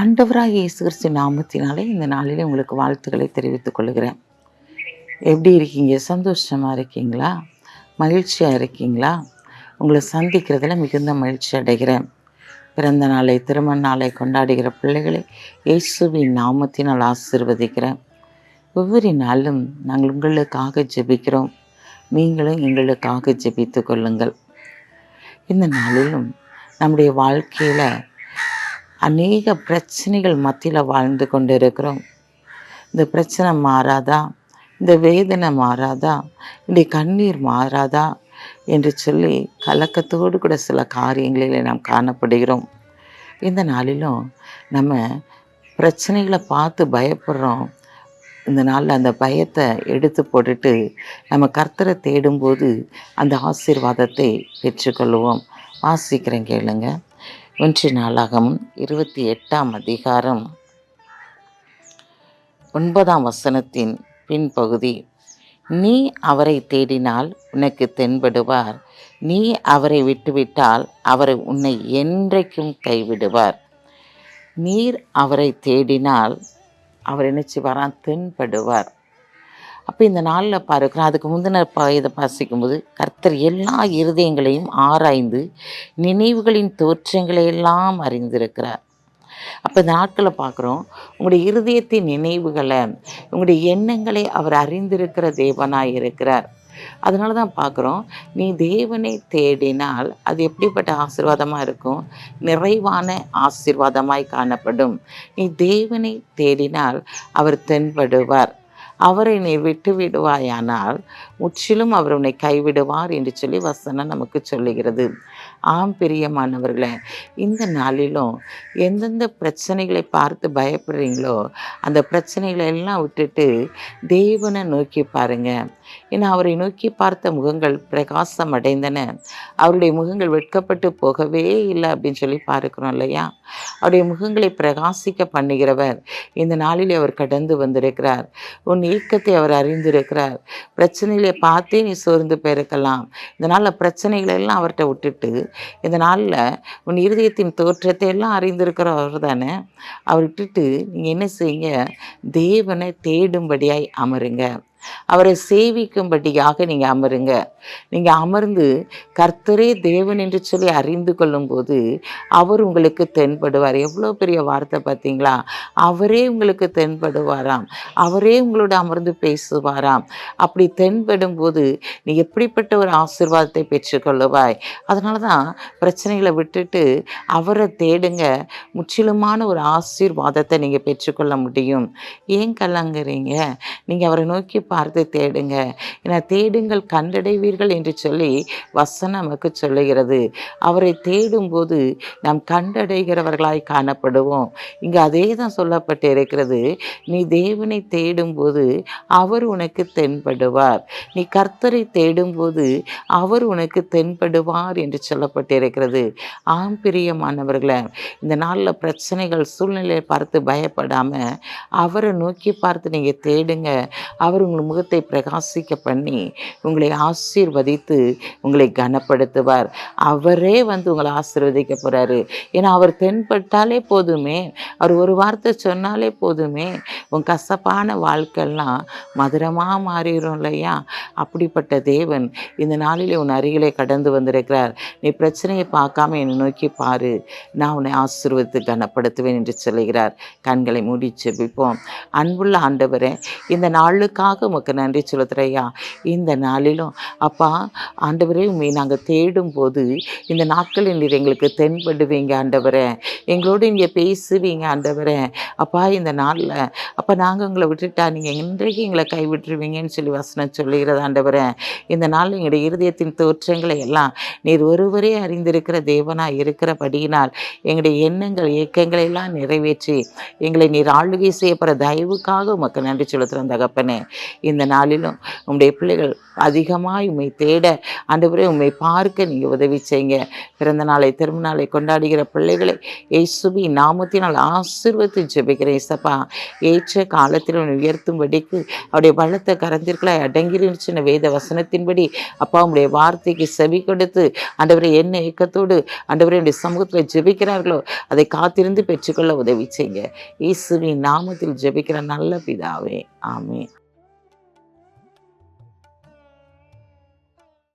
ஆண்டவராக இயேசு கிறிஸ்து நாமத்தினாலே இந்த நாளிலே உங்களுக்கு வாழ்த்துக்களை தெரிவித்துக் கொள்கிறேன். எப்படி இருக்கீங்க? சந்தோஷமாக இருக்கீங்களா? மகிழ்ச்சியாக இருக்கீங்களா? உங்களை சந்திக்கிறதுல மிகுந்த மகிழ்ச்சி அடைகிறேன். பிறந்த நாளை திருமண நாளை கொண்டாடுகிற பிள்ளைகளை இயேசுவின் நாமத்தினால் ஆசிர்வதிக்கிறேன். ஒவ்வொரு நாளும் நாங்கள் உங்களுக்காக ஜெபிக்கிறோம். நீங்களும் எங்களுக்காக ஜெபித்து கொள்ளுங்கள். இந்த நாளிலும் நம்முடைய வாழ்க்கையில் அநேக பிரச்சனைகள் மத்தியில் வாழ்ந்து கொண்டு இருக்கிறோம் இந்த பிரச்சனை மாறாதா? இந்த வேதனை மாறாதா? இந்த கண்ணீர் மாறாதா? என்று சொல்லி கலக்கத்தோடு கூட சில காரியங்களில் நாம் காணப்படுகிறோம். இந்த நாளிலும் நம்ம பிரச்சனைகளை பார்த்து பயப்படுறோம். இந்த நாளில் அந்த பயத்தை எடுத்து போட்டுட்டு நம்ம கர்த்தரை தேடும்போது அந்த ஆசீர்வாதத்தை பெற்றுக்கொள்வோம். வாசிக்கிறேன் கேளுங்கள் ஒன்று நாளாகவும் இருபத்தி எட்டாம் அதிகாரம் ஒன்பதாம் வசனத்தின் பின்பகுதி. நீ அவரை தேடினால் உனக்கு தென்படுவார். நீ அவரை விட்டுவிட்டால் அவர் உன்னை என்றைக்கும் கைவிடுவார். நீர் அவரை தேடினால் அவர் என்ன வரான் தென்படுவார். அப்போ இந்த நாளில் பாருக்கிறோம் அதுக்கு முந்தின ப இதை வாசிக்கும்போது கர்த்தர் எல்லா இருதயங்களையும் ஆராய்ந்து நினைவுகளின் தோற்றங்களை எல்லாம் அறிந்திருக்கிறார். அப்போ இந்த நாட்களை பார்க்குறோம் உங்களுடைய இருதயத்தின் நினைவுகளை உங்களுடைய எண்ணங்களை அவர் அறிந்திருக்கிற தேவனாக இருக்கிறார். அதனால தான் பார்க்குறோம் நீ தேவனை தேடினால் அது எப்படிப்பட்ட ஆசீர்வாதமாக இருக்கும்? நிறைவான ஆசீர்வாதமாய் காணப்படும். நீ தேவனை தேடினால் அவர் தென்படுவார். அவரை நீ விட்டு விடுவாயானால் முற்றிலும் அவர் உன்னை கைவிடுவார் என்று சொல்லி வசனம் நமக்கு சொல்லுகிறது. ஆம் பிரியமானவர்களே இந்த நாளிலும் எந்தெந்த பிரச்சனைகளை பார்த்து பயப்படுறீங்களோ அந்த பிரச்சனைகளை எல்லாம் விட்டுட்டு தேவனை நோக்கி பாருங்கள் ஏன்னா அவரை நோக்கி பார்த்த முகங்கள் பிரகாசம் அடைந்தன அவருடைய முகங்கள் வெட்கப்பட்டு போகவே இல்லை அப்படின்னு சொல்லி பார்க்குறோம் இல்லையா? அவருடைய முகங்களை பிரகாசிக்க பண்ணுகிறவர் இந்த நாளில் அவர் கடந்து வந்திருக்கிறார். உன் இயக்கத்தை அவர் அறிந்திருக்கிறார். பிரச்சனைகளை பார்த்தே நீ சோர்ந்து போயிருக்கலாம். இந்த நாளில் பிரச்சனைகளை எல்லாம் அவர்கிட்ட விட்டுட்டு இந்த நாளில் உன் இருதயத்தின் தோற்றத்தை எல்லாம் அறிந்திருக்கிறவர் தானே? அவர் விட்டுட்டு நீங்கள் என்ன செய்யுங்க தேவனை தேடும்படியாய் அமருங்க. அவரை சேவிக்கும்படியாக நீங்கள் அமருங்க. நீங்கள் அமர்ந்து கர்த்தரே தேவன் என்று சொல்லி அறிந்து கொள்ளும்போது அவர் உங்களுக்கு தென்படுவார். எவ்வளோ பெரிய வார்த்தை பார்த்தீங்களா? அவரே உங்களுக்கு தென்படுவாராம். அவரே உங்களோட அமர்ந்து பேசுவாராம். அப்படி தென்படும் போது நீ எப்படிப்பட்ட ஒரு ஆசீர்வாதத்தை பெற்றுக்கொள்ளுவாய்? அதனால தான் பிரச்சனைகளை விட்டுட்டு அவரை தேடுங்க. முற்றிலுமான ஒரு ஆசீர்வாதத்தை நீங்கள் பெற்றுக்கொள்ள முடியும். ஏன் கலங்குறீங்க? நீங்கள் அவரை நோக்கி பார்த்து தேடுங்க. என தேடுங்கள் கண்டடைவீர்கள் என்று சொல்லி வசனம் நமக்கு சொல்லுகிறது. அவரை தேடும்போது நாம் கண்டடைகிறவர்களாய் காணப்படுவோம். இங்கே அதே தான் சொல்லப்பட்டு இருக்கிறது நீ தேவனை தேடும்போது அவர் உனக்கு தென்படுவார். நீ கர்த்தரை தேடும்போது அவர் உனக்கு தென்படுவார் என்று சொல்லப்பட்டு இருக்கிறது ஆம் பிரியமானவர்களை இந்த நாளில் பிரச்சனைகள் சூழ்நிலையை பார்த்து பயப்படாமல் அவரை நோக்கி பார்த்து நீங்கள் தேடுங்க. அவர் உங்கள் முகத்தை பிரகாசிக்க பண்ணி உங்களை ஆசீர்வதித்து உங்களை கனப்படுத்துவார். அவரே வந்து உங்களை ஆசீர்வதிக்க போகிறாரு ஏன்னா அவர் தென்பட்டாலே போதுமே. அவர் ஒரு வார்த்தை சொன்னாலே போதுமே. உன் கசப்பான வாழ்க்கைலாம் மதுரமாக மாறிடும் இல்லையா? அப்படிப்பட்ட தேவன் இந்த நாளிலே உன் அருகிலே கடந்து வந்திருக்கிறார். நீ பிரச்சனையை பார்க்காம என்னை நோக்கி பாரு. நான் உன்னை ஆசீர்வதித்து கனப்படுத்துவேன் என்று சொல்லுகிறார். கண்களை மூடி செபிப்போம் அன்புள்ள ஆண்டவரே இந்த நாளுக்காக உமக்கு நன்றி செலுத்துறையா இந்த நாளிலும் அப்பா ஆண்டவரே உண்மை நாங்கள் தேடும் போது இந்த நாட்களில் நீர் எங்களுக்கு தென்படுவீங்க ஆண்டவரே. எங்களோடு இங்கே பேசுவீங்க ஆண்டவரே. அப்பா இந்த நாளில் அப்போ நாங்கள் உங்களை விட்டுட்டா நீங்கள் இன்றைக்கு எங்களை கைவிட்டுருவீங்கன்னு சொல்லி வசனம் சொல்லுகிறது ஆண்டவரே. இந்த நாள் எங்களுடைய இருதயத்தின் தோற்றங்களை எல்லாம் நீர் ஒருவரே அறிந்திருக்கிற தேவனாக இருக்கிறபடியினால் எங்களுடைய எண்ணங்கள் இயக்கங்களை எல்லாம் நிறைவேற்றி எங்களை நீர் ஆளுகை செய்யப்படுற தயவுக்காக உமக்கு நன்றி செலுத்துகிறோம் தகப்பனே. இந்த நாளிலும் உங்களுடைய பிள்ளைகள் அதிகமாக உம்மை தேட ஆண்டவரே உண்மை பார்க்க நீங்கள் உதவி செய்யுங்க. பிறந்த நாளை திரும்ப நாளை கொண்டாடுகிற பிள்ளைகளை ஏசுபி நாமத்தினால் ஆசிர்வத்து ஜெபிக்கிறேன். இசப்பா ஏற்ற காலத்தில் உன்னை உயர்த்தும்படிக்கு அவருடைய பலத்த கரந்திற்குள்ள அடங்கிருச்சின்ன வேத வசனத்தின்படி அப்பா உடைய வார்த்தைக்கு செவி கொடுத்து ஆண்டவரை என்ன ஏக்கத்தோடு ஆண்டவரை உடைய சமூகத்தில் ஜெபிக்கிறார்களோ அதை காத்திருந்து பெற்றுக்கொள்ள உதவி செய்யுங்க. இயேசுவின் நாமத்தில் ஜெபிக்கிற நல்ல பிதாவே ஆமே